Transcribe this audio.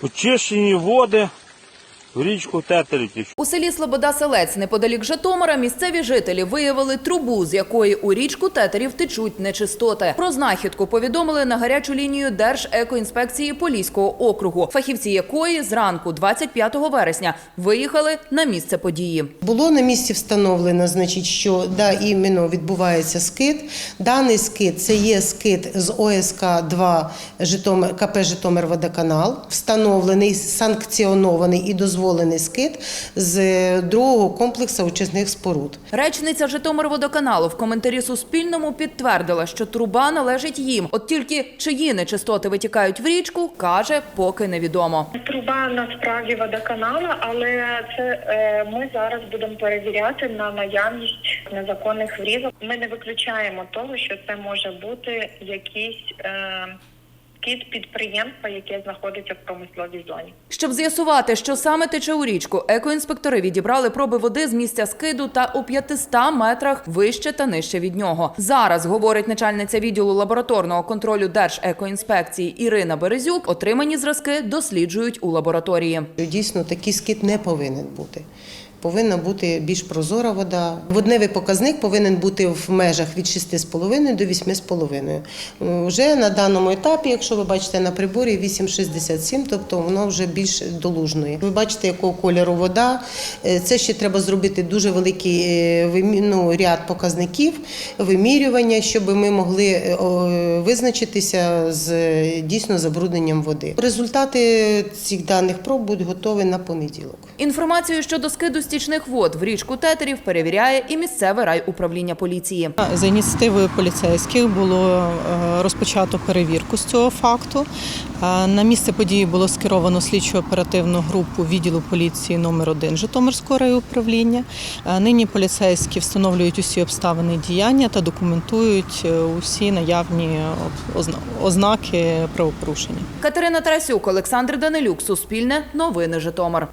Очищені води в річку Тетерів. У селі Слобода Селець, неподалік Житомира, місцеві жителі виявили трубу, з якої у річку Тетерів течуть нечистоти. Про знахідку повідомили на гарячу лінію Держекоінспекції Поліського округу, фахівці якої зранку 25 вересня виїхали на місце події. Було на місці встановлено, значить, що да, іменно відбувається скид. Даний скид це є скид з ОСК 2 Житомир, КП Житомир Водоканал, встановлений, санкціонований і дозволений скид з другого комплексу очисних споруд. Речниця Житомирводоканалу в коментарі Суспільному підтвердила, що труба належить їм. От тільки чиї нечистоти витікають в річку, каже, поки невідомо. Труба насправді водоканала, але це е, ми зараз будемо перевіряти на наявність незаконних врізок. Ми не виключаємо того, що це може бути якийсь е, кіт підприємства, яке знаходиться в промисловій зоні. Щоб з'ясувати, що саме тече у річку, екоінспектори відібрали проби води з місця скиду та у 500 метрах вище та нижче від нього. Зараз говорить начальниця відділу лабораторного контролю Держекоінспекції Ірина Березюк. Отримані зразки досліджують у лабораторії. Дійсно, такий скид не повинен бути. Повинна бути більш прозора вода. Водневий показник повинен бути в межах від 6,5 до 8,5. Е, Вже на даному етапі, якщо ви бачите на приборі 8,67, тобто воно вже більш долужної. Ви бачите, якого кольору вода. Е, Це ще треба зробити дуже великий е, ну, ряд показників, вимірювання, щоб ми могли е, визначитися з дійсно забрудненням води. Результати цих даних проб будуть готові на понеділок. Інформацію щодо скиду стічних вод в річку Тетерів перевіряє і місцеве райуправління поліції. За ініціативою поліцейських було е, розпочато перевірку з цього факту. Е, На місце події було скеровано слідчо-оперативну групу відділу поліції номер 1 Житомирського райуправління. Е, Нині поліцейські встановлюють усі обставини діяння та документують усі наявні ознаки правопорушення. Катерина Тарасюк, Олександр Данилюк, Суспільне, Новини Житомир.